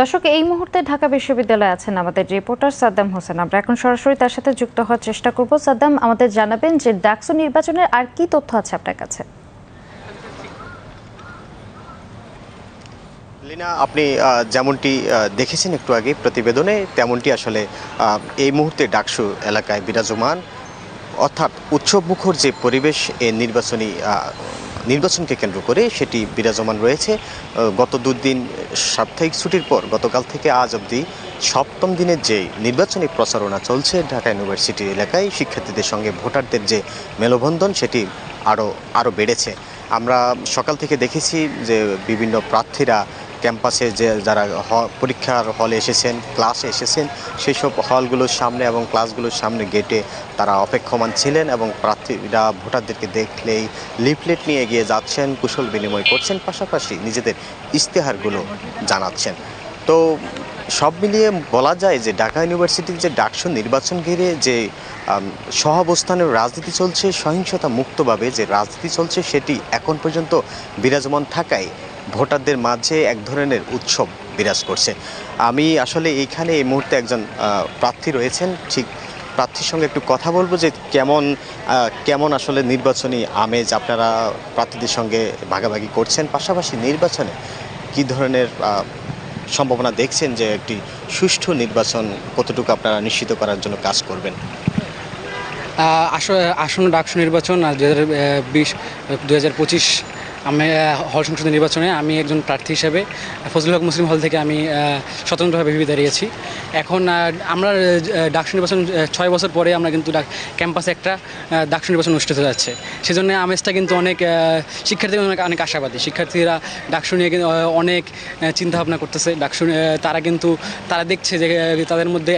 দর্শক, এই মুহূর্তে ঢাকা বিশ্ববিদ্যালয়ে আছেন আমাদের রিপোর্টার সাদ্দাম হোসেন। আমরা এখন সরাসরি তার সাথে যুক্ত হওয়ার চেষ্টা করব। সাদ্দাম, আমাদের জানাবেন যে ডাকসু নির্বাচনের আর কি তথ্য আছে আপনার কাছে? লিনা, আপনি যেমনটি দেখেছেন একটু আগে প্রতিবেদনে, তেমনটি আসলে এই মুহূর্তে ডাকসু এলাকায় বিরাজমান। অর্থাৎ উৎসবমুখর যে পরিবেশ এই নির্বাচনী নির্বাচনকে কেন্দ্র করে সেটি বিরাজমান রয়েছে। গত দুদিন সাপ্তাহিক ছুটির পর গতকাল থেকে আজ অবধি সপ্তম দিনের যে নির্বাচনী প্রচারণা চলছে ঢাকা ইউনিভার্সিটি এলাকায়, শিক্ষার্থীদের সঙ্গে ভোটারদের যে মেলবন্ধন সেটি আরও আরও বেড়েছে। আমরা সকাল থেকে দেখেছি যে বিভিন্ন প্রার্থীরা ক্যাম্পাসে যে যারা পরীক্ষার হলে এসেছেন ক্লাসে এসেছেন সেই সব হলগুলোর সামনে এবং ক্লাসগুলোর সামনে গেটে তারা অপেক্ষমান ছিলেন এবং প্রার্থীরা ভোটারদেরকে দেখলেই লিফলেট নিয়ে এগিয়ে যাচ্ছেন, কুশল বিনিময় করছেন, পাশাপাশি নিজেদের ইশতেহারগুলো জানাচ্ছেন। তো সব মিলিয়ে বলা যায় যে ঢাকা ইউনিভার্সিটির যে ডাকসু নির্বাচন ঘিরে যে সহাবস্থানের রাজনীতি চলছে, সহিংসতা মুক্তভাবে যে রাজনীতি চলছে, সেটি এখন পর্যন্ত বিরাজমান থাকায় ভোটারদের মাঝে এক ধরনের উৎসব বিরাজ করছে। আমি আসলে এইখানে এই মুহূর্তে একজন প্রার্থী রয়েছেন। ঠিক প্রার্থীর সঙ্গে একটু কথা বলব যে কেমন কেমন আসলে নির্বাচনী আমেজ আপনারা প্রার্থীদের সঙ্গে ভাগাভাগি করছেন। পাশাপাশি নির্বাচনে কি ধরনের সম্ভাবনা দেখছেন যে একটি সুষ্ঠু নির্বাচন কতটুকু আপনারা নিশ্চিত করার জন্য কাজ করবেন? আসন্ন ডাকসু নির্বাচন আর দু হাজার বিশ দু হাজার পঁচিশ আমি হল সংসদ নির্বাচনে আমি একজন প্রার্থী হিসেবে ফজলুল হক মুসলিম হল থেকে আমি স্বতন্ত্রভাবে ভেবে দাঁড়িয়েছি। এখন আমরা ডাকসু নির্বাচন ছয় বছর পরে আমরা কিন্তু ক্যাম্পাসে একটা ডাকসু নির্বাচন অনুষ্ঠিত হতে যাচ্ছে। সেজন্য আমেজটা কিন্তু অনেক আহ, শিক্ষার্থীরা অনেক অনেক আশাবাদী। শিক্ষার্থীরা ডাকসু নিয়ে কিন্তু অনেক চিন্তা ভাবনা করতেছে। ডাকসু তারা কিন্তু তারা দেখছে যে তাদের মধ্যে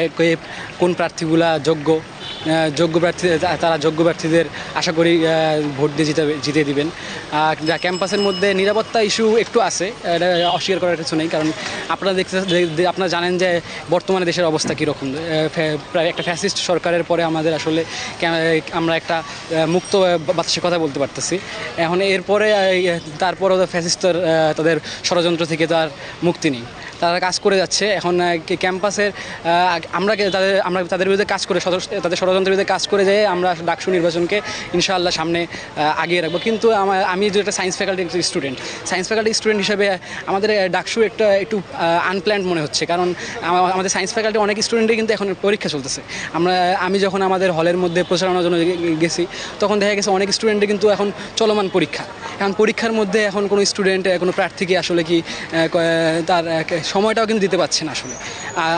কোন প্রার্থীগুলা যোগ্য। যোগ্য প্রার্থী তারা যোগ্য প্রার্থীদের আশা করি ভোট দিয়ে জিতাবে জিতে দিবেন। যা ক্যাম্পাসের মধ্যে নিরাপত্তা ইস্যু একটু আছে এটা অস্বীকার করার কিছু নেই কারণ আপনারা দেখতে আপনারা জানেন যে বর্তমানে দেশের অবস্থা কীরকম। প্রায় একটা ফ্যাসিস্ট সরকারের পরে আমাদের আসলে আমরা একটা মুক্ত বাতাসে কথা বলতে পারতেছি। এখন এরপরে আহ, তারপরও ফ্যাসিস্টর তাদের ষড়যন্ত্র থেকে তার মুক্তি নেই। তারা কাজ করে যাচ্ছে। এখন ক্যাম্পাসের আমরা তাদের আমরা তাদের বিরুদ্ধে কাজ করে সদস্য তাদের ষড়যন্ত্রের বিরুদ্ধে কাজ করে যেয়ে আমরা ডাকসু নির্বাচনকে ইনশাআল্লাহ সামনে আগিয়ে রাখব। কিন্তু আমি যে একটা সায়েন্স ফ্যাকাল্টির স্টুডেন্ট সায়েন্স ফ্যাকাল্টি স্টুডেন্ট হিসেবে আমাদের ডাকসু একটা, একটু আনপ্ল্যান্ড মনে হচ্ছে। কারণ আমাদের সায়েন্স ফ্যাকাল্টি অনেক স্টুডেন্টই কিন্তু এখন পরীক্ষা চলতেছে। আমরা, আমি যখন আমাদের হলের মধ্যে প্রচারণার জন্য গেছি, তখন দেখা গেছে অনেক স্টুডেন্টের কিন্তু এখন চলমান পরীক্ষা। এখন পরীক্ষার মধ্যে এখন কোনো স্টুডেন্ট কোনো প্রার্থীকে আসলে কি তার সময়টাও কিন্তু দিতে পারছে না আসলে।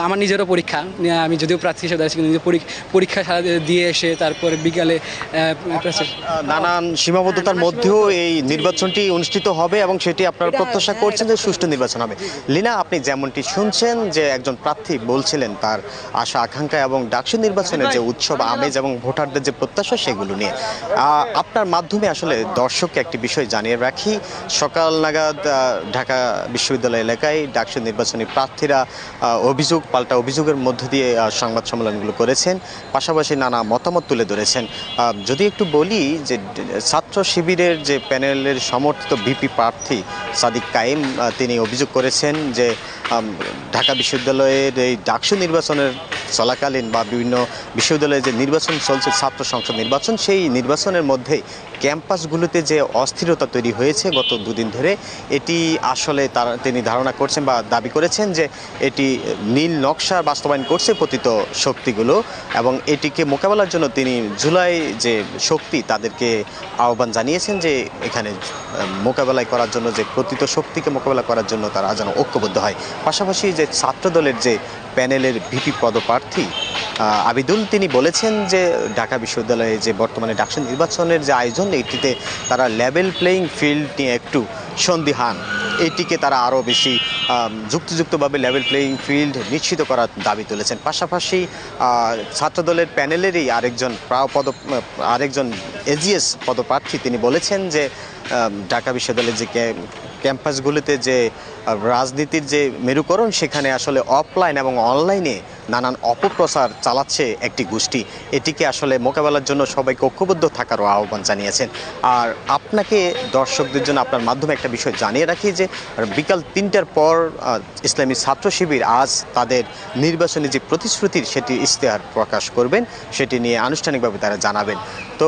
আমার নিজেরও পরীক্ষা আমি যদিও প্রার্থী হিসেবে দাঁড়িয়েছি, কিন্তু পরীক্ষা সারা দিয়ে এসে তারপরে বিকালে নানান সীমাবদ্ধতার মধ্যেও এই নির্বাচনটি অনুষ্ঠিত হবে এবং সেটি আপনারা প্রত্যাশা হ্যাঁ, করছেন যে সুষ্ঠু নির্বাচন হবে। লিনা আপনি যেমনটি শুনছেন যে একজন প্রার্থী বলছিলেন তার আশা আকাঙ্ক্ষা এবং ডাকসু নির্বাচনের যে উৎসব আমেজ এবং ভোটারদের যে প্রত্যাশা সেগুলো নিয়ে। আহ, আপনার মাধ্যমে আসলে দর্শককে একটি বিষয় জানিয়ে রাখি। সকাল নাগাদ ঢাকা বিশ্ববিদ্যালয় এলাকায় ডাকসু নির্বাচনী প্রার্থীরা অভিযোগ পাল্টা অভিযোগের মধ্য দিয়ে সংবাদ সম্মেলনগুলো করেছেন। পাশাপাশি নানা মতামত তুলে ধরেছেন। যদি একটু বলি যে, ছাত্র শিবিরের যে প্যানেলের সমর্থিত বিপি প্রার্থী সাদিক কাইম তিনি অভিযোগ করেছেন যে ঢাকা বিশ্ববিদ্যালয়ের এই ডাকসু নির্বাচনের চলাকালীন বা বিভিন্ন বিশ্ববিদ্যালয়ে যে নির্বাচন চলছে, ছাত্র সংসদ নির্বাচন, সেই নির্বাচনের মধ্যে ক্যাম্পাসগুলোতে যে অস্থিরতা তৈরি হয়েছে গত দুদিন ধরে, এটি আসলে তারা তিনি ধারণা করছেন বা দাবি করেছেন যে এটি নীল নকশা বাস্তবায়ন করছে পতিত শক্তিগুলো এবং এটিকে মোকাবেলার জন্য তিনি জুলাই যে শক্তি তাদেরকে আহ্বান জানিয়েছেন যে এখানে মোকাবেলায় করার জন্য, যে পতিত শক্তিকে মোকাবেলা করার জন্য তারা যেন ঐক্যবদ্ধ হয়। পাশাপাশি যে ছাত্রদলের যে প্যানেলের ভিপি পদপ্রার্থী। আবিদুল, তিনি বলেছেন যে ঢাকা বিশ্ববিদ্যালয়ে যে বর্তমানে ডাকসু নির্বাচনের যে আয়োজন এটিতে তারা লেভেল প্লেয়িং ফিল্ড নিয়ে একটু সন্দিহান। এটিকে তারা আরও বেশি যুক্তিযুক্তভাবে লেভেল প্লেয়িং ফিল্ড নিশ্চিত করার দাবি তুলেছেন। পাশাপাশি ছাত্রদলের প্যানেলেরই আরেকজন পদ, আরেকজন এজিএস পদপ্রার্থী, তিনি বলেছেন যে ঢাকা বিশ্ববিদ্যালয়ের যে ক্যাম্পাসগুলিতে যে রাজনীতির যে মেরুকরণ সেখানে আসলে অফলাইন এবং অনলাইনে নানান অপপ্রচার চালাচ্ছে একটি গোষ্ঠী। এটিকে আসলে মোকাবেলার জন্য সবাইকে ঐক্যবদ্ধ থাকারও আহ্বান জানিয়েছেন। আর আপনাকে দর্শকদের জন্য আপনার মাধ্যমে একটা বিষয় জানিয়ে রাখি যে বিকাল তিনটার পর ইসলামী ছাত্র শিবির আজ তাদের নির্বাচনী যে প্রতিশ্রুতির সেটি ইশতেহার প্রকাশ করবেন সেটি নিয়ে আনুষ্ঠানিকভাবে তারা জানাবেন। তো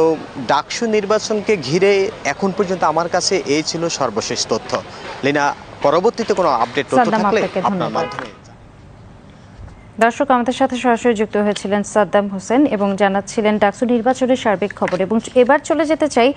ডাকসু নির্বাচনকে ঘিরে এখন পর্যন্ত আমার কাছে এই ছিল সর্বশেষ তথ্য। লিনা পরবর্তীতে কোনো আপডেট তথ্য থাকলে আপনার মাধ্যমে দর্শক, আমাদের সাথে সরাসরি যুক্ত হয়েছিলেন সাদ্দাম হোসেন এবং জানাচ্ছিলেন ডাকসু নির্বাচনের সার্বিক খবর। এবং এবার চলে যেতে চাই